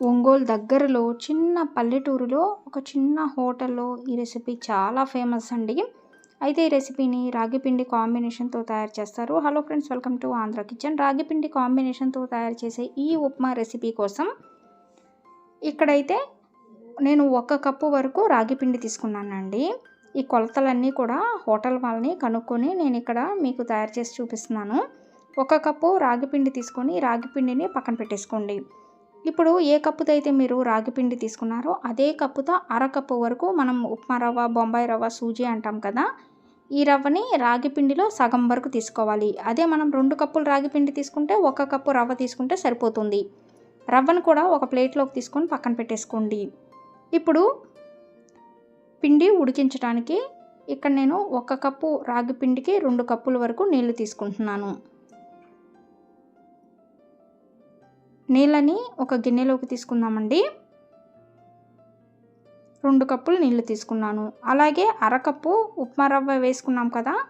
ఒంగోలు దగ్గరలో చిన్న పల్లెటూరులో ఒక చిన్న హోటల్లో ఈ రెసిపీ చాలా ఫేమస్ అండి. అయితే ఈ రెసిపీని రాగిపిండి కాంబినేషన్తో తయారు చేస్తారు. Hello friends welcome to Andhra kitchen. రాగిపిండి కాంబినేషన్తో తయారు చేసే ఈ ఉప్మా రెసిపీ కోసం ఇక్కడైతే నేను ఒక కప్పు వరకు రాగిపిండి తీసుకున్నానండి. ఈ కొలతలన్నీ కూడా హోటల్ వాళ్ళని కనుక్కొని నేను ఇక్కడ మీకు తయారు చేసి చూపిస్తున్నాను. ఒక కప్పు రాగిపిండి తీసుకొని రాగిపిండిని పక్కన పెట్టేసుకోండి. ఇప్పుడు ఏ కప్పుతో అయితే మీరు రాగిపిండి తీసుకున్నారో అదే కప్పుతో అరకప్పు వరకు మనం ఉప్మా రవ్వ బొంబాయి రవ్వ సూజీ అంటాం కదా ఈ రవ్వని రాగిపిండిలో సగం వరకు తీసుకోవాలి. అదే మనం రెండు కప్పులు రాగిపిండి తీసుకుంటే ఒక కప్పు రవ్వ తీసుకుంటే సరిపోతుంది. రవ్వను కూడా ఒక ప్లేట్లోకి తీసుకొని పక్కన పెట్టేసుకోండి. ఇప్పుడు పిండి ఉడికించడానికి ఇక్కడ నేను ఒక కప్పు రాగి పిండికి రెండు కప్పుల వరకు నీళ్ళు తీసుకుంటున్నాను. నీళ్ళని ఒక గిన్నెలోకి తీసుకుందామండి. రెండు కప్పులు నీళ్ళు తీసుకున్నాను. అలాగే అరకప్పు ఉప్మా రవ్వ వేసుకున్నాం కదా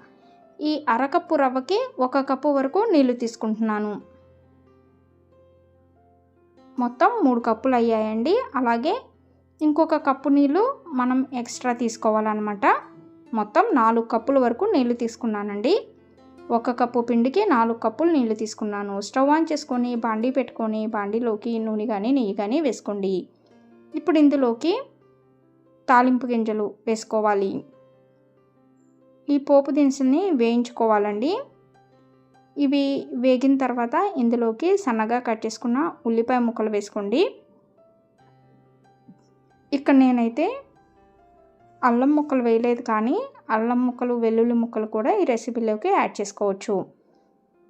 ఈ అరకప్పు రవ్వకి ఒక కప్పు వరకు నీళ్ళు తీసుకుంటున్నాను. మొత్తం మూడు కప్పులు అయ్యాయండి. అలాగే ఇంకొక కప్పు నీళ్ళు మనం ఎక్స్ట్రా తీసుకోవాలన్నమాట. మొత్తం నాలుగు కప్పుల వరకు నీళ్ళు తీసుకున్నానండి. ఒక కప్పు పిండికి నాలుగు కప్పులు నీళ్ళు తీసుకున్నాను. స్టవ్ ఆన్ చేసుకొని బాండీ పెట్టుకొని బాండీలోకి నూనె కానీ నెయ్యి కానీ వేసుకోండి. ఇప్పుడు ఇందులోకి తాలింపు గింజలు వేసుకోవాలి. ఈ పోపు దినుసుల్ని వేయించుకోవాలండి. ఇవి వేగిన తర్వాత ఇందులోకి సన్నగా కట్ చేసుకున్న ఉల్లిపాయ ముక్కలు వేసుకోండి. ఇక్కడ నేనైతే అల్లం ముక్కలు వేయలేదు కానీ అల్లం ముక్కలు వెల్లుల్లి ముక్కలు కూడా ఈ రెసిపీలోకి యాడ్ చేసుకోవచ్చు.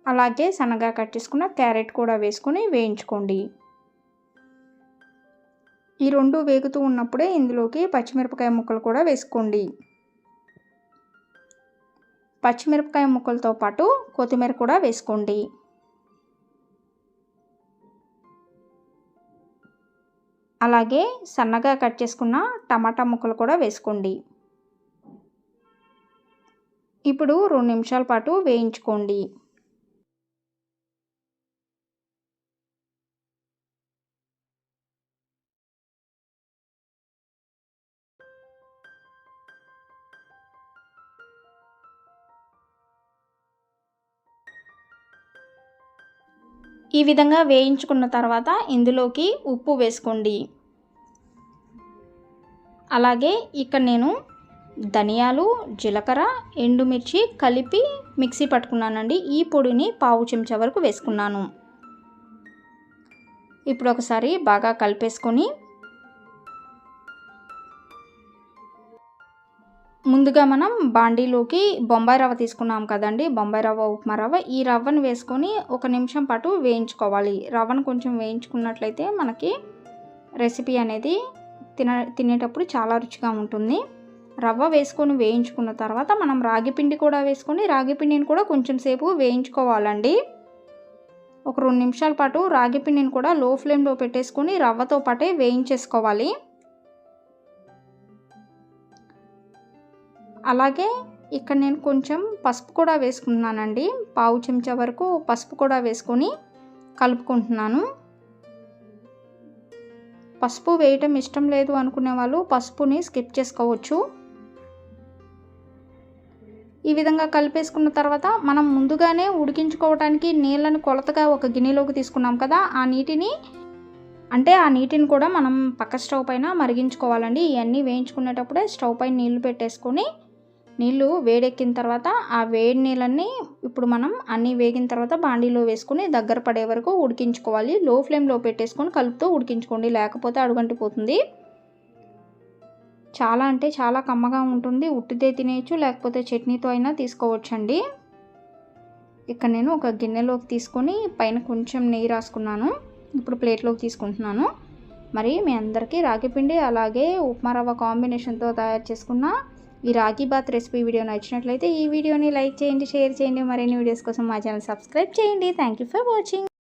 అలాగే సన్నగా కట్ చేసుకున్న క్యారెట్ కూడా వేసుకొని వేయించుకోండి. ఈ రెండు వేగుతూ ఉన్నప్పుడే ఇందులోకి పచ్చిమిరపకాయ ముక్కలు కూడా వేసుకోండి. పచ్చిమిరపకాయ ముక్కలతో పాటు కొత్తిమీర కూడా వేసుకోండి. అలాగే సన్నగా కట్ చేసుకున్న టమాటా ముక్కలు కూడా వేసుకోండి. ఇప్పుడు రెండు నిమిషాల పాటు వేయించుకోండి. ఈ విధంగా వేయించుకున్న తర్వాత ఇందులోకి ఉప్పు వేసుకోండి. అలాగే ఇక్కడ నేను ధనియాలు జీలకర్ర ఎండుమిర్చి కలిపి మిక్సీ పట్టుకున్నానండి. ఈ పొడిని పావు చెంచా వరకు వేసుకున్నాను. ఇప్పుడు ఒకసారి బాగా కలిపేసుకొని ముందుగా మనం బాండీలోకి బొంబాయి రవ్వ తీసుకున్నాం కదండి. బొంబాయి రవ్వ ఉప్మా రవ్వ. ఈ రవ్వను వేసుకొని ఒక నిమిషం పాటు వేయించుకోవాలి. రవ్వను కొంచెం వేయించుకున్నట్లయితే మనకి రెసిపీ అనేది తిన తినేటప్పుడు చాలా రుచిగా ఉంటుంది. రవ్వ వేసుకొని వేయించుకున్న తర్వాత మనం రాగి పిండి కూడా వేసుకొని రాగి పిండిని కూడా కొంచెం సేపు వేయించుకోవాలండి. ఒక రెండు నిమిషాల పాటు రాగి పిండిని కూడా లో ఫ్లేమ్లో పెట్టేసుకొని రవ్వతో పాటే వేయించేసుకోవాలి. అలాగే ఇక్కడ నేను కొంచెం పసుపు కూడా వేసుకున్నానండి. పావు చెంచా వరకు పసుపు కూడా వేసుకొని కలుపుకుంటున్నాను. పసుపు వేయటం ఇష్టం లేదు అనుకునే వాళ్ళు పసుపుని స్కిప్ చేసుకోవచ్చు. ఈ విధంగా కలిపేసుకున్న తర్వాత మనం ముందుగానే ఉడికించుకోవడానికి నీళ్ళని కొలతగా ఒక గిన్నెలోకి తీసుకున్నాం కదా ఆ నీటిని. అంటే ఆ నీటిని కూడా మనం పక్క స్టవ్ పైన మరిగించుకోవాలండి. ఇవన్నీ వేయించుకునేటప్పుడే స్టవ్ పైన నీళ్ళు పెట్టేసుకొని నీళ్ళు వేడెక్కిన తర్వాత ఆ వేడి నీళ్ళని ఇప్పుడు మనం అన్నీ వేగిన తర్వాత బాండీలో వేసుకొని దగ్గర పడే వరకు ఉడికించుకోవాలి. లో ఫ్లేమ్లో పెట్టేసుకొని కలుపుతూ ఉడికించుకోండి. లేకపోతే అడుగంటిపోతుంది. చాలా అంటే చాలా కమ్మగా ఉంటుంది. ఉట్టిదే తినేయచ్చు లేకపోతే చట్నీతో అయినా తీసుకోవచ్చండి. ఇక్కడ నేను ఒక గిన్నెలోకి తీసుకొని పైన కొంచెం నెయ్యి రాసుకున్నాను. ఇప్పుడు ప్లేట్లోకి తీసుకుంటున్నాను. మరి మీ అందరికీ రాగిపిండి అలాగే ఉప్మా రవ్వ కాంబినేషన్తో తయారు చేసుకున్న ఈ రాగి బాత్ రెసిపీ వీడియో నచ్చినట్లయితే ఈ వీడియోని లైక్ చేయండి షేర్ చేయండి. మరిన్ని వీడియోస్ కోసం మా ఛానల్ సబ్స్క్రైబ్ చేయండి. Thank you for watching.